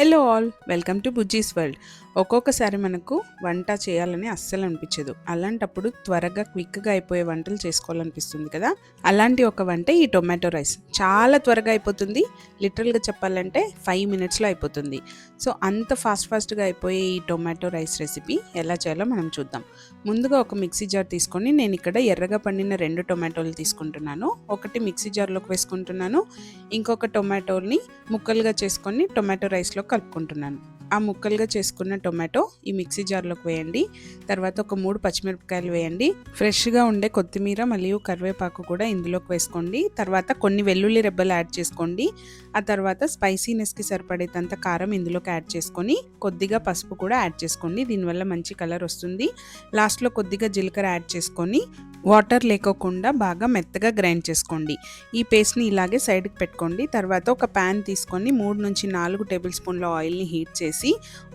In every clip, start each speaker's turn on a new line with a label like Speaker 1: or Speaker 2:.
Speaker 1: Hello all welcome to Bujji's world ఒక్కొక్కసారి మనకు వంట చేయాలని అస్సలు అనిపించదు. అలాంటప్పుడు త్వరగా క్విక్గా అయిపోయే వంటలు చేసుకోవాలనిపిస్తుంది కదా? అలాంటి ఒక వంట ఈ టొమాటో రైస్. చాలా త్వరగా అయిపోతుంది. లిటరల్గా చెప్పాలంటే ఫైవ్ మినిట్స్లో అయిపోతుంది. సో అంత ఫాస్ట్ ఫాస్ట్గా అయిపోయే ఈ టొమాటో రైస్ రెసిపీ ఎలా చేయాలో మనం చూద్దాం. ముందుగా ఒక మిక్సీ జార్ తీసుకొని నేను ఇక్కడ ఎర్రగా పండిన రెండు టొమాటోలు తీసుకుంటున్నాను. ఒకటి మిక్సీ జార్లోకి వేసుకుంటున్నాను. ఇంకొక టొమాటోని ముక్కలుగా చేసుకొని టొమాటో రైస్లో కలుపుకుంటున్నాను. ఆ ముక్కలుగా చేసుకున్న టొమాటో ఈ మిక్సీ జార్లోకి వేయండి. తర్వాత ఒక మూడు పచ్చిమిరపకాయలు వేయండి. ఫ్రెష్గా ఉండే కొత్తిమీర మరియు కరివేపాకు కూడా ఇందులోకి వేసుకోండి. తర్వాత కొన్ని వెల్లుల్లి రెబ్బలు యాడ్ చేసుకోండి. ఆ తర్వాత స్పైసీనెస్కి సరిపడేంత కారం ఇందులోకి యాడ్ చేసుకొని కొద్దిగా పసుపు కూడా యాడ్ చేసుకోండి. దీనివల్ల మంచి కలర్ వస్తుంది. లాస్ట్లో కొద్దిగా జీలకర్ర యాడ్ చేసుకొని వాటర్ లేకోకుండా బాగా మెత్తగా గ్రైండ్ చేసుకోండి. ఈ పేస్ట్ని ఇలాగే సైడ్కి పెట్టుకోండి. తర్వాత ఒక ప్యాన్ తీసుకొని మూడు నుంచి నాలుగు టేబుల్ స్పూన్ల ఆయిల్ని హీట్ చేసి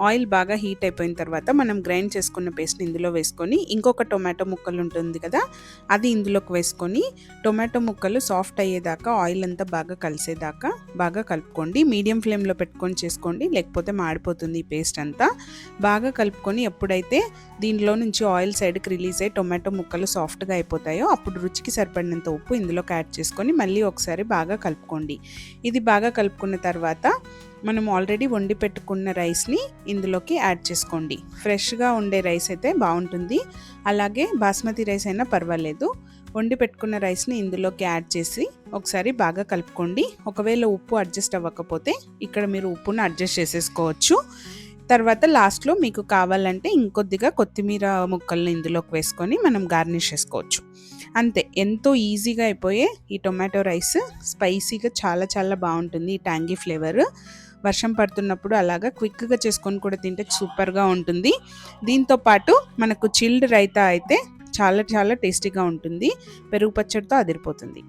Speaker 1: ఆయిల్ బాగా హీట్ అయిపోయిన తర్వాత మనం గ్రైండ్ చేసుకున్న పేస్ట్ని ఇందులో వేసుకొని ఇంకొక టొమాటో ముక్కలు ఉంటుంది కదా అది ఇందులోకి వేసుకొని టొమాటో ముక్కలు సాఫ్ట్ అయ్యేదాకా ఆయిల్ అంతా బాగా కలిసేదాకా బాగా కలుపుకోండి. మీడియం ఫ్లేమ్లో పెట్టుకొని చేసుకోండి లేకపోతే మాడిపోతుంది ఈ పేస్ట్ అంతా. బాగా కలుపుకొని ఎప్పుడైతే దీనిలో నుంచి ఆయిల్ సైడ్కి రిలీజ్ అయ్యి టొమాటో ముక్కలు సాఫ్ట్గా అయిపోతాయో అప్పుడు రుచికి సరిపడినంత ఉప్పు ఇందులోకి యాడ్ చేసుకొని మళ్ళీ ఒకసారి బాగా కలుపుకోండి. ఇది బాగా కలుపుకున్న తర్వాత మనం ఆల్రెడీ వండి పెట్టుకున్న రైస్ని ఇందులోకి యాడ్ చేసుకోండి. ఫ్రెష్గా ఉండే రైస్ అయితే బాగుంటుంది. అలాగే బాస్మతి రైస్ అయినా పర్వాలేదు. వండి పెట్టుకున్న రైస్ని ఇందులోకి యాడ్ చేసి ఒకసారి బాగా కలుపుకోండి. ఒకవేళ ఉప్పు అడ్జస్ట్ అవ్వకపోతే ఇక్కడ మీరు ఉప్పును అడ్జస్ట్ చేసేసుకోవచ్చు. తర్వాత లాస్ట్లో మీకు కావాలంటే ఇంకొద్దిగా కొత్తిమీర ముక్కల్ని ఇందులోకి వేసుకొని మనం గార్నిష్ చేసుకోవచ్చు. అంతే ఎంతో ఈజీగా అయిపోయే ఈ టొమాటో రైస్ స్పైసీగా చాలా చాలా బాగుంటుంది ఈ ట్యాంగీ ఫ్లేవర్ వర్షం పడుతున్నప్పుడు అలాగా క్విక్గా చేసుకొని కూడా తింటే సూపర్గా ఉంటుంది. దీంతో పాటు మనకు చిల్డ్ రైతా అయితే చాలా చాలా టేస్టీగా ఉంటుంది. పెరుగు పచ్చడితో అదిరిపోతుంది.